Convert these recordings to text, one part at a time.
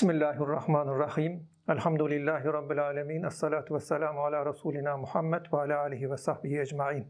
Bismillahirrahmanirrahim. Elhamdülillahi Rabbil alemin. Esselatu vesselamu ala Resulina Muhammed ve ala alihi ve sahbihi ecmain.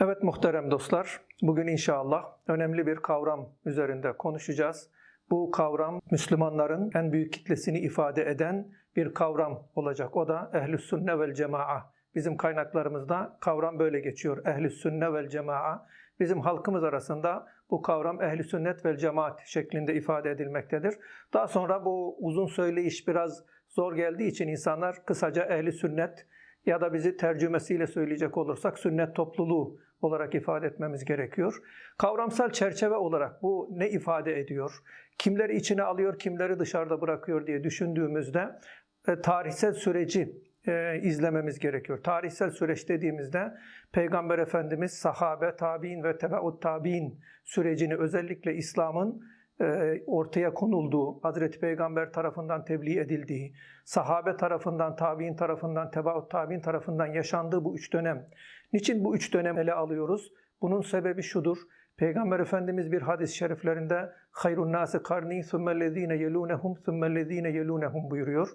Evet muhterem dostlar, bugün inşallah önemli bir kavram üzerinde konuşacağız. Bu kavram Müslümanların en büyük kitlesini ifade eden bir kavram olacak. O da ehl sünne vel cemaa. Bizim kaynaklarımızda kavram böyle geçiyor. ehl sünne vel cemaa. Bizim halkımız arasında bu kavram ehli sünnet vel cemaat şeklinde ifade edilmektedir. Daha sonra bu uzun söyleyiş biraz zor geldiği için insanlar kısaca ehli sünnet ya da bizi tercümesiyle söyleyecek olursak sünnet topluluğu olarak ifade etmemiz gerekiyor. Kavramsal çerçeve olarak bu ne ifade ediyor? Kimleri içine alıyor, kimleri dışarıda bırakıyor diye düşündüğümüzde e, tarihsel süreci e, izlememiz gerekiyor. Tarihsel süreç dediğimizde Peygamber Efendimiz, sahabe, tabi'in ve tebeut tabi'in sürecini özellikle İslam'ın e, ortaya konulduğu, Hazreti Peygamber tarafından tebliğ edildiği, sahabe tarafından, tabi'in tarafından, tebaut tabi'in tarafından yaşandığı bu üç dönem. Niçin bu üç dönem ele alıyoruz? Bunun sebebi şudur. Peygamber Efendimiz bir hadis-i şeriflerinde hayrun nasi karni thummellezine yelunehum thummellezine yelunehum buyuruyor.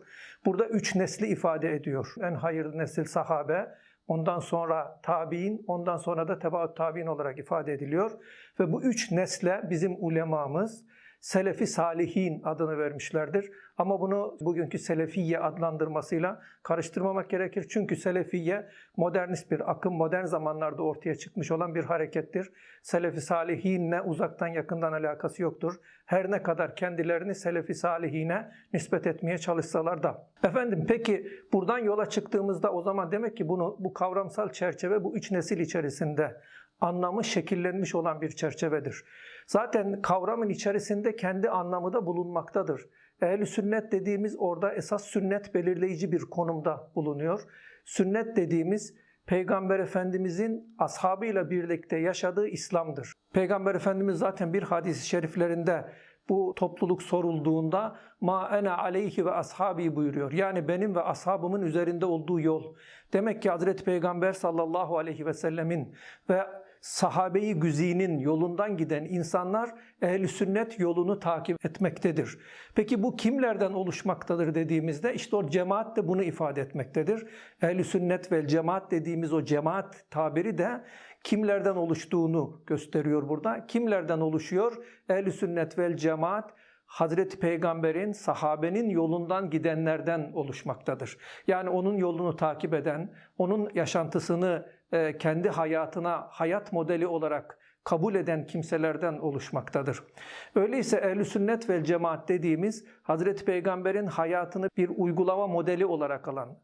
Burada üç nesli ifade ediyor. En hayırlı nesil sahabe, ondan sonra tabi'in, ondan sonra da tebaut tabi'in olarak ifade ediliyor. Ve bu üç nesle bizim ulemamız Selefi Salihin adını vermişlerdir. Ama bunu bugünkü Selefiye adlandırmasıyla karıştırmamak gerekir. Çünkü Selefiye modernist bir akım, modern zamanlarda ortaya çıkmış olan bir harekettir. Selefi Salihinle uzaktan yakından alakası yoktur. Her ne kadar kendilerini Selefi Salihine nispet etmeye çalışsalar da. Efendim peki buradan yola çıktığımızda o zaman demek ki bunu bu kavramsal çerçeve bu üç nesil içerisinde anlamı şekillenmiş olan bir çerçevedir. Zaten kavramın içerisinde kendi anlamı da bulunmaktadır. Ehli sünnet dediğimiz orada esas sünnet belirleyici bir konumda bulunuyor. Sünnet dediğimiz Peygamber Efendimizin ashabıyla birlikte yaşadığı İslam'dır. Peygamber Efendimiz zaten bir hadis-i şeriflerinde bu topluluk sorulduğunda ma ene aleyhi ve ashabi buyuruyor. Yani benim ve ashabımın üzerinde olduğu yol. Demek ki Hazreti Peygamber sallallahu aleyhi ve sellemin ve sahabeyi güzinin yolundan giden insanlar ehli sünnet yolunu takip etmektedir. Peki bu kimlerden oluşmaktadır dediğimizde işte o cemaat de bunu ifade etmektedir. Ehli sünnet ve cemaat dediğimiz o cemaat tabiri de kimlerden oluştuğunu gösteriyor burada. Kimlerden oluşuyor? Ehli sünnet vel cemaat Hazreti Peygamber'in, sahabenin yolundan gidenlerden oluşmaktadır. Yani onun yolunu takip eden, onun yaşantısını kendi hayatına hayat modeli olarak kabul eden kimselerden oluşmaktadır. Öyleyse ehl sünnet vel cemaat dediğimiz Hazreti Peygamber'in hayatını bir uygulama modeli olarak alan,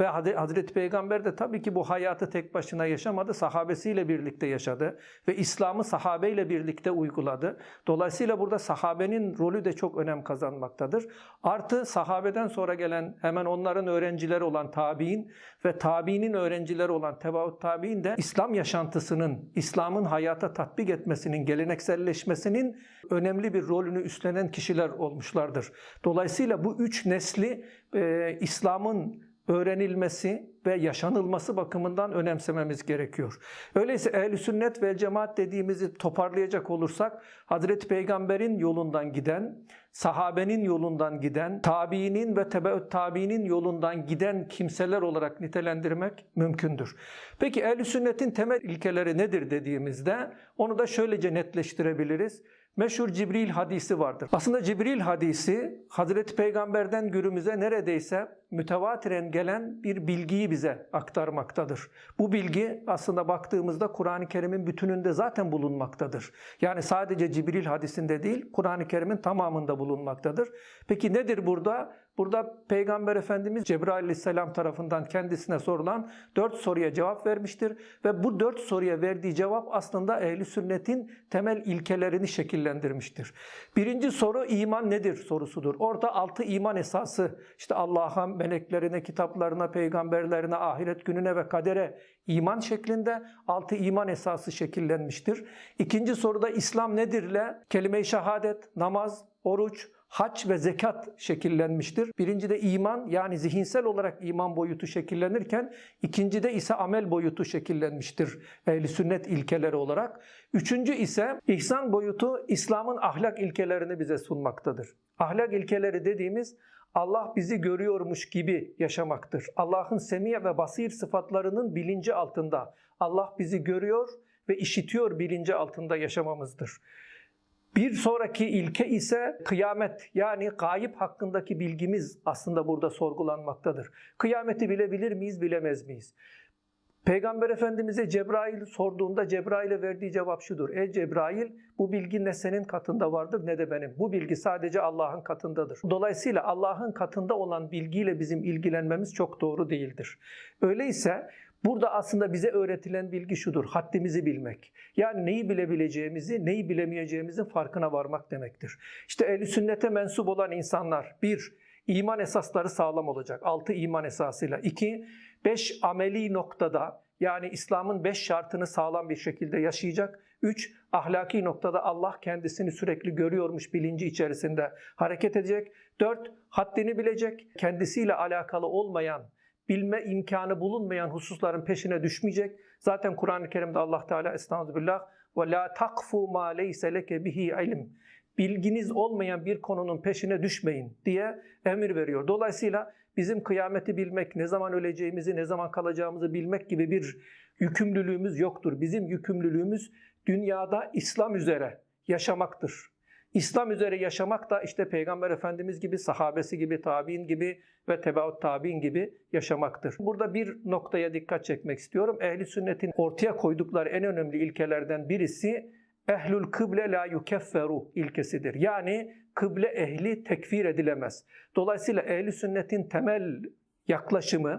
ve Hazreti Peygamber de tabii ki bu hayatı tek başına yaşamadı. Sahabesiyle birlikte yaşadı. Ve İslam'ı sahabeyle birlikte uyguladı. Dolayısıyla burada sahabenin rolü de çok önem kazanmaktadır. Artı sahabeden sonra gelen hemen onların öğrencileri olan tabi'in ve tabi'nin öğrencileri olan tebaut tabi'in de İslam yaşantısının, İslam'ın hayata tatbik etmesinin, gelenekselleşmesinin önemli bir rolünü üstlenen kişiler olmuşlardır. Dolayısıyla bu üç nesli e, İslam'ın öğrenilmesi ve yaşanılması bakımından önemsememiz gerekiyor. Öyleyse ehli sünnet ve cemaat dediğimizi toparlayacak olursak Hazreti Peygamber'in yolundan giden, sahabenin yolundan giden, tabiinin ve tebeut tabiinin yolundan giden kimseler olarak nitelendirmek mümkündür. Peki ehli sünnetin temel ilkeleri nedir dediğimizde onu da şöylece netleştirebiliriz meşhur Cibril hadisi vardır. Aslında Cibril hadisi Hazreti Peygamber'den günümüze neredeyse mütevatiren gelen bir bilgiyi bize aktarmaktadır. Bu bilgi aslında baktığımızda Kur'an-ı Kerim'in bütününde zaten bulunmaktadır. Yani sadece Cibril hadisinde değil, Kur'an-ı Kerim'in tamamında bulunmaktadır. Peki nedir burada? Burada Peygamber Efendimiz Cebrail Aleyhisselam tarafından kendisine sorulan dört soruya cevap vermiştir. Ve bu dört soruya verdiği cevap aslında ehli sünnetin temel ilkelerini şekillendirmiştir. Birinci soru iman nedir sorusudur. Orada altı iman esası işte Allah'a, meleklerine, kitaplarına, peygamberlerine, ahiret gününe ve kadere iman şeklinde altı iman esası şekillenmiştir. İkinci soruda İslam nedirle kelime-i şehadet, namaz, oruç, hac ve zekat şekillenmiştir. Birincide iman yani zihinsel olarak iman boyutu şekillenirken ikincide ise amel boyutu şekillenmiştir ehli sünnet ilkeleri olarak. Üçüncü ise ihsan boyutu İslam'ın ahlak ilkelerini bize sunmaktadır. Ahlak ilkeleri dediğimiz Allah bizi görüyormuş gibi yaşamaktır. Allah'ın semiye ve basir sıfatlarının bilinci altında Allah bizi görüyor ve işitiyor bilinci altında yaşamamızdır. Bir sonraki ilke ise kıyamet yani gayip hakkındaki bilgimiz aslında burada sorgulanmaktadır. Kıyameti bilebilir miyiz, bilemez miyiz? Peygamber Efendimiz'e Cebrail sorduğunda Cebrail'e verdiği cevap şudur. Ey Cebrail bu bilgi ne senin katında vardır ne de benim. Bu bilgi sadece Allah'ın katındadır. Dolayısıyla Allah'ın katında olan bilgiyle bizim ilgilenmemiz çok doğru değildir. Öyleyse burada aslında bize öğretilen bilgi şudur. Haddimizi bilmek. Yani neyi bilebileceğimizi, neyi bilemeyeceğimizin farkına varmak demektir. İşte ehli sünnete mensup olan insanlar bir, iman esasları sağlam olacak. Altı iman esasıyla. İki, beş ameli noktada yani İslam'ın beş şartını sağlam bir şekilde yaşayacak. Üç, ahlaki noktada Allah kendisini sürekli görüyormuş bilinci içerisinde hareket edecek. Dört, haddini bilecek. Kendisiyle alakalı olmayan, bilme imkanı bulunmayan hususların peşine düşmeyecek. Zaten Kur'an-ı Kerim'de Allah Teala Estağfirullah ve la takfu ma leyse leke bihi ilim. Bilginiz olmayan bir konunun peşine düşmeyin diye emir veriyor. Dolayısıyla bizim kıyameti bilmek, ne zaman öleceğimizi, ne zaman kalacağımızı bilmek gibi bir yükümlülüğümüz yoktur. Bizim yükümlülüğümüz dünyada İslam üzere yaşamaktır. İslam üzere yaşamak da işte Peygamber Efendimiz gibi, sahabesi gibi, tabi'in gibi ve tebaut tabi'in gibi yaşamaktır. Burada bir noktaya dikkat çekmek istiyorum. Ehli sünnetin ortaya koydukları en önemli ilkelerden birisi ehlül kıble la yukefferu ilkesidir. Yani kıble ehli tekfir edilemez. Dolayısıyla ehli sünnetin temel yaklaşımı,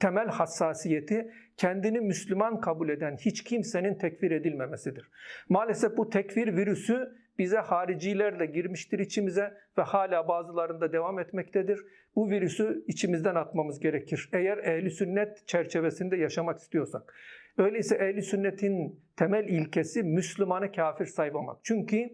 temel hassasiyeti kendini Müslüman kabul eden hiç kimsenin tekfir edilmemesidir. Maalesef bu tekfir virüsü bize haricilerle girmiştir içimize ve hala bazılarında devam etmektedir. Bu virüsü içimizden atmamız gerekir. Eğer ehli sünnet çerçevesinde yaşamak istiyorsak. Öyleyse ehli sünnetin temel ilkesi Müslümanı kafir saymamak. Çünkü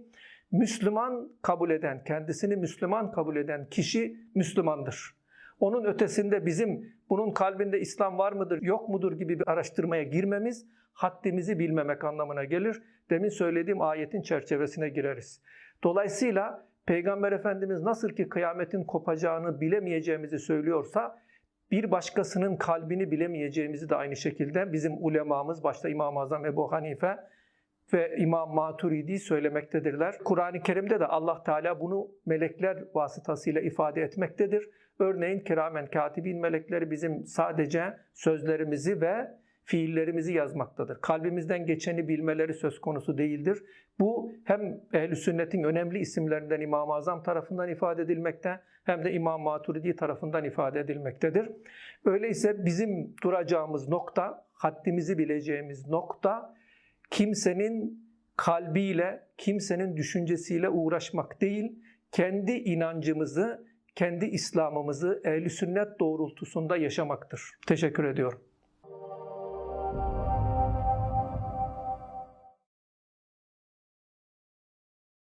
Müslüman kabul eden, kendisini Müslüman kabul eden kişi Müslümandır. Onun ötesinde bizim bunun kalbinde İslam var mıdır, yok mudur gibi bir araştırmaya girmemiz haddimizi bilmemek anlamına gelir. Demin söylediğim ayetin çerçevesine gireriz. Dolayısıyla Peygamber Efendimiz nasıl ki kıyametin kopacağını bilemeyeceğimizi söylüyorsa bir başkasının kalbini bilemeyeceğimizi de aynı şekilde bizim ulemamız başta İmam-ı Azam Ebu Hanife ve İmam Maturidi söylemektedirler. Kur'an-ı Kerim'de de Allah Teala bunu melekler vasıtasıyla ifade etmektedir. Örneğin kiramen katibin melekleri bizim sadece sözlerimizi ve fiillerimizi yazmaktadır. Kalbimizden geçeni bilmeleri söz konusu değildir. Bu hem ehl sünnetin önemli isimlerinden İmam-ı Azam tarafından ifade edilmekte hem de İmam Maturidi tarafından ifade edilmektedir. Öyleyse bizim duracağımız nokta, haddimizi bileceğimiz nokta kimsenin kalbiyle, kimsenin düşüncesiyle uğraşmak değil, kendi inancımızı, kendi İslam'ımızı ehl sünnet doğrultusunda yaşamaktır. Teşekkür ediyorum.